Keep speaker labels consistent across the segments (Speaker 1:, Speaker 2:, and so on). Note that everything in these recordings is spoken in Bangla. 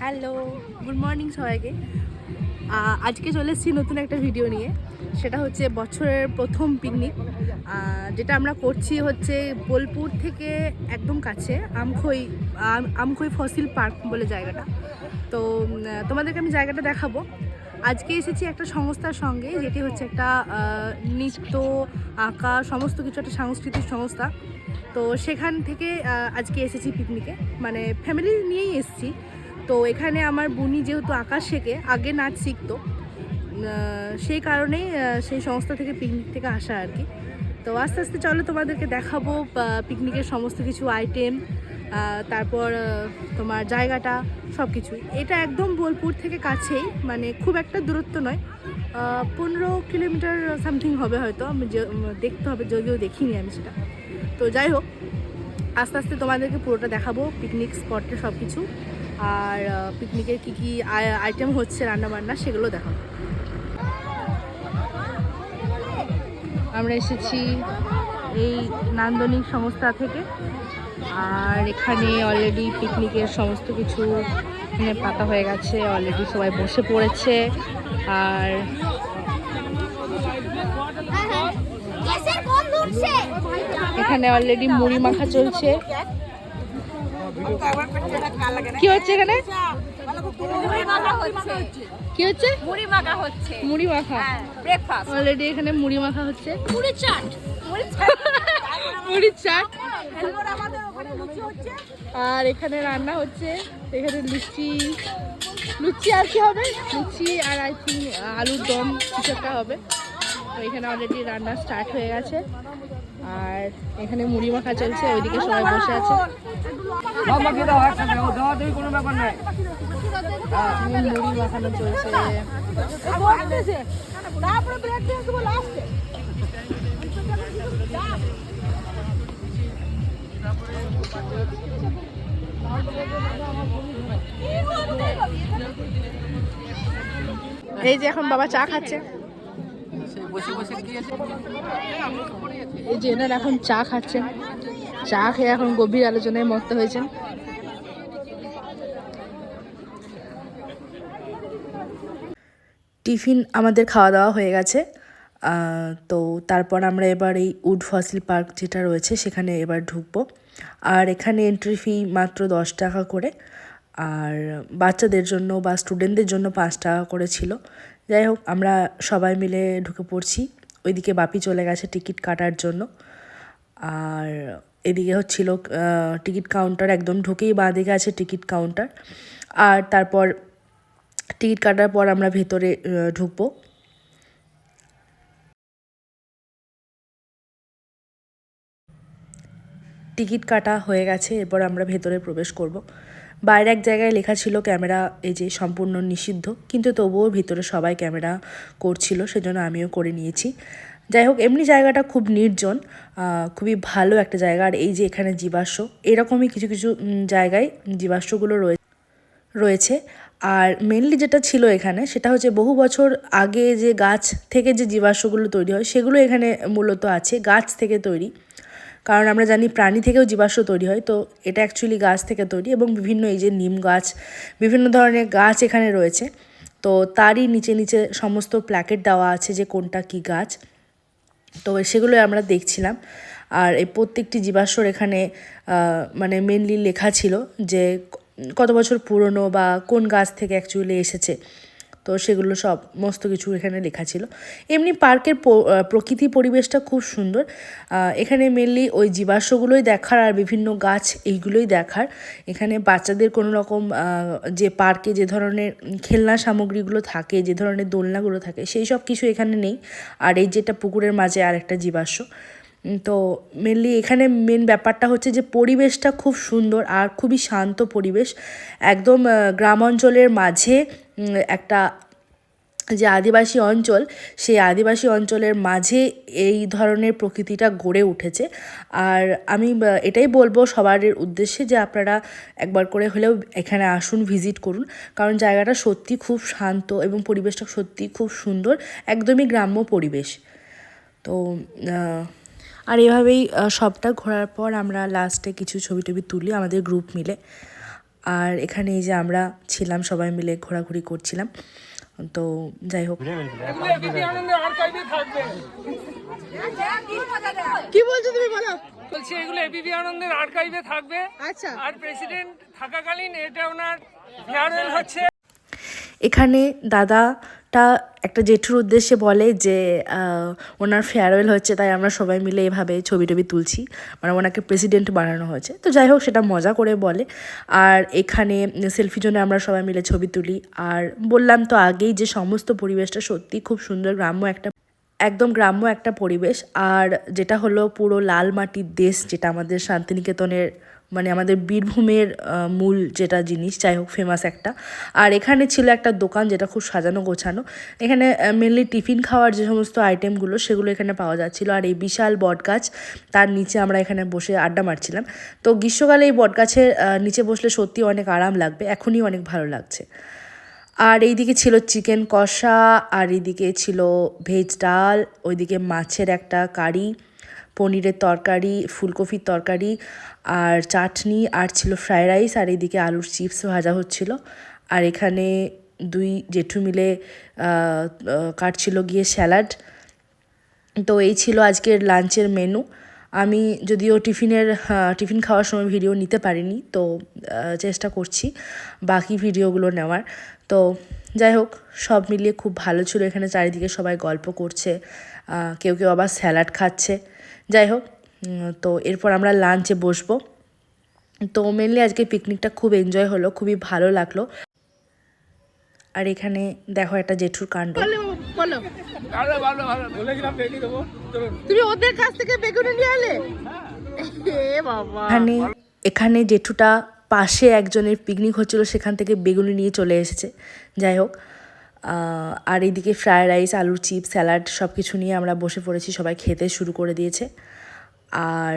Speaker 1: হ্যালো, গুড মর্নিং সবাইকে। আজকে চলে এসেছি নতুন একটা ভিডিও নিয়ে। সেটা হচ্ছে বছরের প্রথম পিকনিক যেটা আমরা করছি হচ্ছে বোলপুর থেকে একদম কাছে আমখই, আম- আমখই ফসিল পার্ক বলে জায়গাটা। তো তোমাদেরকে আমি জায়গাটা দেখাবো। আজকে এসেছি একটা সংস্থার সঙ্গে, যেটি হচ্ছে একটা নৃত্য, আঁকা, সমস্ত কিছু একটা সাংস্কৃতিক সংস্থা। তো সেখান থেকে আজকে এসেছি পিকনিকে মানে ফ্যামিলি নিয়েই এসেছি। তো এখানে আমার বুনি যেহেতু আঁকা শেখে, আগে নাচ শিখতো। সেই কারণেই সেই সংস্থা থেকে পিকনিক থেকে আসা আর কি। তো আস্তে আস্তে চলো তোমাদেরকে দেখাবো পিকনিকের সমস্ত কিছু আইটেম তারপর তোমার জায়গাটা সব কিছুই এটা একদম বোলপুর থেকে কাছেই মানে খুব একটা দূরত্ব নয়। পনেরো কিলোমিটার সামথিং হবে হয়তো, আমি দেখতে হবে, যদিও দেখিনি আমি সেটা। তো যাই হোক, আস্তে আস্তে তোমাদেরকে পুরোটা দেখাবো পিকনিক স্পটে সব কিছু আর পিকনিকের কী কী আইটেম হচ্ছে রান্নাবান্না সেগুলো দেখাবো। আমরা এসেছি এই নান্দনিক সংস্থা থেকে আর এখানে অলরেডি পিকনিকের সমস্ত কিছু এখানে পাতা হয়ে গেছে অলরেডি সবাই বসে পড়েছে আর
Speaker 2: গন্ধ উঠছে।
Speaker 1: এখানে অলরেডি মুড়ি মাখা চলছে। কি হচ্ছে এখানে? কি হচ্ছে?
Speaker 2: মুড়ি মাখা। হচ্ছে
Speaker 1: মুড়ি মাখা
Speaker 2: ব্রেকফাস্ট
Speaker 1: অলরেডি এখানে মুড়ি মাখা হচ্ছে।
Speaker 2: মুড়ি চাট। মুড়ি চাট
Speaker 1: আর এখানে রান্না হচ্ছে। এখানে লুচি। লুচি আর কি হবে? লুচি আর আই থিঙ্ক আলুর দম, কিছু একটা হবে। তো এখানে অলরেডি রান্না স্টার্ট হয়ে গেছে। আর এখানে মুড়ি মাখা চলছে ওইদিকে সবাই বসে আছে। মুড়ি মাখানো চলছে। এই যে এখন বাবা চা খাচ্ছে। এই যে এখন চা খাচ্ছেন। চা খেয়ে এখন গভীর আলোচনায় মত্ত হয়েছেন। টিফিন আমাদের খাওয়া দাওয়া হয়ে গেছে। তো তারপর আমরা এবার এই উড ফসিল পার্ক যেটা রয়েছে সেখানে এবার ঢুকবো। আর এখানে এন্ট্রি ফি মাত্র দশ টাকা করে। আর বাচ্চাদের জন্য বা স্টুডেন্টদের জন্য পাঁচ টাকা করে ছিল। যাই হোক, আমরা সবাই মিলে ঢুকে পড়ছি। ওইদিকে বাপি চলে গেছে টিকিট কাটার জন্য। আর এদিকে হচ্ছিল টিকিট কাউন্টার একদম ঢুকেই বাঁ দিকে আছে টিকিট কাউন্টার। আর তারপর টিকিট কাটার পর আমরা ভেতরে ঢুকবো। টিকিট কাটা হয়ে গেছে, এরপর আমরা ভেতরে প্রবেশ করব। বাইরে এক জায়গায় লেখা ছিল ক্যামেরা, এই যে সম্পূর্ণ নিষিদ্ধ, কিন্তু তবুও ভিতরে সবাই ক্যামেরা করছিল, সেজন্য আমিও করে নিয়েছি। যাই হোক, এমনি জায়গাটা খুব নির্জন খুবই ভালো একটা জায়গা। আর এই যে এখানে জীবাশ্ম, এরকমই কিছু কিছু জায়গায় জীবাশ্মগুলো রয়েছে রয়েছে। আর মেনলি যেটা ছিল এখানে, সেটা হচ্ছে বহু বছর আগে যে গাছ থেকে যে জীবাশ্মগুলো তৈরি হয়, সেগুলো এখানে মূলত আছে, গাছ থেকে তৈরি। কারণ আমরা জানি প্রাণী থেকেও জীবাশ্ম তৈরি হয়, তো এটা অ্যাকচুয়ালি গাছ থেকে তৈরি এবং বিভিন্ন এই যে নিম গাছ, বিভিন্ন ধরনের গাছ এখানে রয়েছে। তো তারই নিচে নিচে সমস্ত প্ল্যাকেট দেওয়া আছে যে কোনটা কি গাছ। তো সেগুলো আমরা দেখছিলাম। আর এই প্রত্যেকটি জীবাশ্মর এখানে মানে মেনলি লেখা ছিল যে কত বছর পুরনো বা কোন গাছ থেকে অ্যাকচুয়ালি এসেছে। তো সেগুলো সব মস্ত কিছু এখানে লেখা ছিল। এমনি পার্কের প্রকৃতি পরিবেশটা খুব সুন্দর। এখানে মেনলি ওই জীবাশ্মগুলোই দেখার আর বিভিন্ন গাছ এইগুলোই দেখার। এখানে বাচ্চাদের কোনো রকম যে পার্কে যে ধরনের খেলনা সামগ্রীগুলো থাকে, যে ধরনের দোলনাগুলো থাকে, সেই সব কিছু এখানে নেই। আর এই যেটা পুকুরের মাঝে আর একটা জীবাশ্ম। তো মেনলি এখানে মেন ব্যাপারটা হচ্ছে যে পরিবেশটা খুব সুন্দর আর খুবই শান্ত পরিবেশ। একদম গ্রাম অঞ্চলের মাঝে একটা যে আদিবাসী অঞ্চল, সেই আদিবাসী অঞ্চলের মাঝে এই ধরনের প্রকৃতিটা গড়ে উঠেছে। আর আমি এটাই বলব সবার উদ্দেশ্যে যে আপনারা একবার করে হলেও এখানে আসুন, ভিজিট করুন। কারণ জায়গাটা সত্যি খুব শান্ত এবং পরিবেশটা সত্যি খুব সুন্দর, একদমই গ্রাম্য পরিবেশ। তো আর এভাবেই সবটা ঘোরার পর আমরা লাস্টে কিছু ছবি টবি তুলি আমাদের গ্রুপ মিলে। আর এখানে এই যে আমরা ছিলাম সবাই মিলে ঘোরাঘুরি করছিলাম। তো যাই হোক।
Speaker 3: কি বলছো তুমি বলো?
Speaker 4: বলছি এগুলো এবিপি আনন্দের আর্কাইভে থাকবে।
Speaker 3: আচ্ছা।
Speaker 4: আর প্রেসিডেন্ট থাকাকালীন এটা ওনার ফেয়ারওয়েল হচ্ছে।
Speaker 1: এখানে দাদাটা একটা জেঠুর উদ্দেশ্যে বলে যে ওনার ফেয়ারওয়েল হচ্ছে তাই আমরা সবাই মিলে এভাবে ছবি টবি তুলছি। মানে ওনাকে প্রেসিডেন্ট বানানো হয়েছে। তো যাই হোক, সেটা মজা করে বলে। আর এখানে সেলফি জন্য আমরা সবাই মিলে ছবি তুলি। আর বললাম তো আগেই যে সমস্ত পরিবেশটা সত্যি খুব সুন্দর, গ্রাম্য একটা, একদম গ্রাম্য একটা পরিবেশ। আর যেটা হলো পুরো লাল মাটির দেশ, যেটা আমাদের শান্তিনিকেতনের মানে আমাদের বীরভূমের মূল যেটা জিনিস, যাই হোক ফেমাস একটা। আর এখানে ছিল একটা দোকান যেটা খুব সাজানো গোছানো। এখানে মেনলি টিফিন খাওয়ার যে সমস্ত আইটেমগুলো সেগুলো এখানে পাওয়া যাচ্ছিল। আর এই বিশাল বটগাছ, তার নিচে আমরা এখানে বসে আড্ডা মারছিলাম। তো গ্রীষ্মকালে এই বটগাছের নিচে বসলে সত্যি অনেক আরাম লাগবে, এখনই অনেক ভালো লাগছে। আর এইদিকে ছিল চিকেন কষা, আর এইদিকে ছিল ভেজ ডাল, ওইদিকে মাছের একটা কারি। পনিরের তরকারি, ফুলকপির তরকারি আর চাটনি। আর ছিল ফ্রাইড রাইস আর এইদিকে আলুর চিপস ভাজা হচ্ছিল। আর এখানে দুই জেঠু মিলে কাটছিল গিয়ে স্যালাড। তো এই ছিল আজকের লাঞ্চের মেনু। আমি যদিও টিফিনের টিফিন খাওয়ার সময় ভিডিও নিতে পারিনি, তো চেষ্টা করছি বাকি ভিডিওগুলো নেওয়ার। তো যাই হোক, সব মিলিয়ে খুব ভালো ছিল। এখানে চারিদিকে সবাই গল্প করছে কেউ কেউ আবার স্যালাড খাচ্ছে। যাই হোক তো এরপর আমরা লাঞ্চে বসবো। তো মেনলি আজকে পিকনিকটা খুব এনজয় হলো খুবই ভালো লাগল। আর এখানে দেখো একটা জেঠুর কাণ্ড।
Speaker 3: বলো বলো।
Speaker 4: ভালো ভালো ভালো। বলেছিলাম রেডি দেবো। চলুন।
Speaker 3: তুমি ওদের কাছ থেকে বেগুনি নিয়ে এলে?
Speaker 1: এখানে এখানে জেঠুটা পাশে একজনের পিকনিক হচ্ছিল সেখান থেকে বেগুনি নিয়ে চলে এসেছে। যাই হোক আর এইদিকে ফ্রায়েড রাইস, আলুর চিপস, স্যালাড সব কিছু নিয়ে আমরা বসে পড়েছি, সবাই খেতে শুরু করে দিয়েছে। আর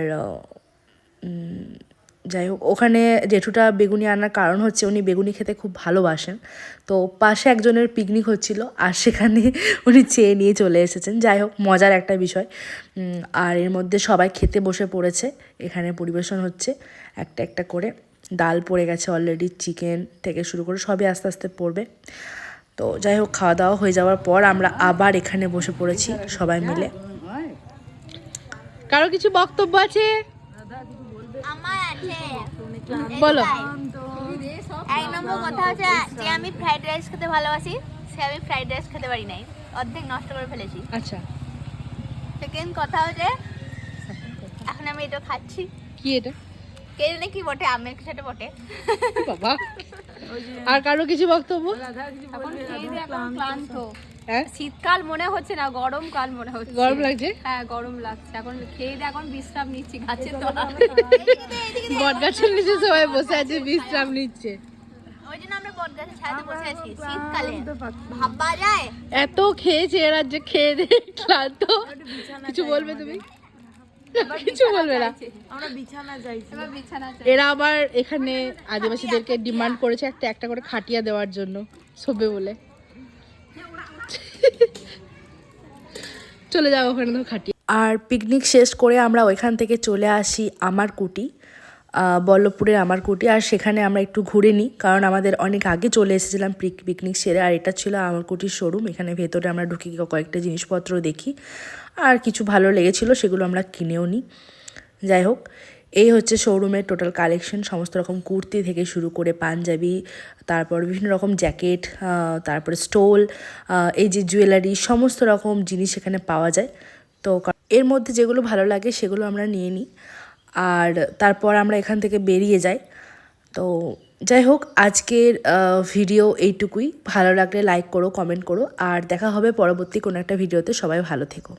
Speaker 1: যাই হোক, ওখানে জেঠুটা বেগুনি আনার কারণ হচ্ছে উনি বেগুনি খেতে খুব ভালোবাসেন। তো পাশে একজনের পিকনিক হচ্ছিল, আর সেখানে উনি চেয়ে নিয়ে চলে এসেছেন। যাই হোক, মজার একটা বিষয়। আর এর মধ্যে সবাই খেতে বসে পড়েছে, এখানে পরিবেশন হচ্ছে একটা একটা করে। ডাল পড়ে গেছে অলরেডি চিকেন থেকে শুরু করে, সবই আস্তে আস্তে পড়বে। তো যাই হোক খাওয়া দাওয়া হয়ে যাওয়ার পর আমরা আবার এখানে বসে পড়েছি সবাই মিলে।
Speaker 3: কারও কিছু বক্তব্য আছে?
Speaker 5: আমার আছে
Speaker 3: বলো।
Speaker 5: এক নম্বর কথা হচ্ছে যে আমি ফ্রাইড রাইস খেতে ভালোবাসি সে আমি ফ্রাইড রাইস খেতে পারি নাই। অর্ধেক নষ্ট করে ফেলেছি।
Speaker 3: আচ্ছা।
Speaker 5: সেকেন্ড কথা হচ্ছে এখন আমি এটা খাচ্ছি।
Speaker 3: কি এটা?
Speaker 5: কে জানে কি বটে? আমের সাথে বটে?
Speaker 3: বাবা। আর কারও কিছু বক্তব্য?
Speaker 2: এখন খেয়ে দিয়ে ক্লান্ত।
Speaker 3: হ্যাঁ?
Speaker 2: শীতকাল মনে হচ্ছে না গরম কাল মনে হচ্ছে।
Speaker 3: গরম লাগছে?
Speaker 2: হ্যাঁ গরম লাগছে। এখন খেয়ে দিয়ে এখন বিশ্রাম নিচ্ছি গাছের তলা
Speaker 3: বট গাছের নিচে সবাই বসে আছে বিশ্রাম নিচ্ছে। এত খেয়েছে এরা যে খেয়ে দিয়ে ক্লান্ত। কিছু বলবে তুমি? কিছু বলবে না। এরা আবার এখানে আদিবাসীদেরকে ডিমান্ড করেছে একটা একটা করে খাটিয়া দেওয়ার জন্য সবে বলে। চলে যাও ওখানে তো খাটিয়া।
Speaker 1: আর পিকনিক শেষ করে আমরা ওইখান থেকে চলে আসি আমার কুটি। বল্লভপুরের আমার কুটি। আর সেখানে আমরা একটু ঘুরে নিই, কারণ আমাদের অনেক আগে চলে এসেছিলাম পিক পিকনিক সেরে, আর এটা ছিল আমার কুটির শোরুম এখানে ভেতরে আমরা ঢুকে গিয়ে কয়েকটা জিনিসপত্র দেখি। আর কিছু ভালো লেগেছিল সেগুলো আমরা কিনেও নিই। যাই হোক, এই হচ্ছে শোরুমের টোটাল কালেকশন সমস্ত রকম কুর্তি থেকে শুরু করে পাঞ্জাবি, তারপর বিভিন্ন রকম জ্যাকেট তারপরে স্টোল এই যে জুয়েলারি সমস্ত রকম জিনিস এখানে পাওয়া যায়। তো এর মধ্যে যেগুলো ভালো লাগে সেগুলো আমরা নিয়ে নিই। আর তারপর আমরা এখান থেকে বেরিয়ে যাই। তো যাই হোক, আজকের ভিডিও এইটুকুই। ভালো লাগলে লাইক করো কমেন্ট করো। আর দেখা হবে পরবর্তী কোনো একটা ভিডিওতে সবাই ভালো থেকো।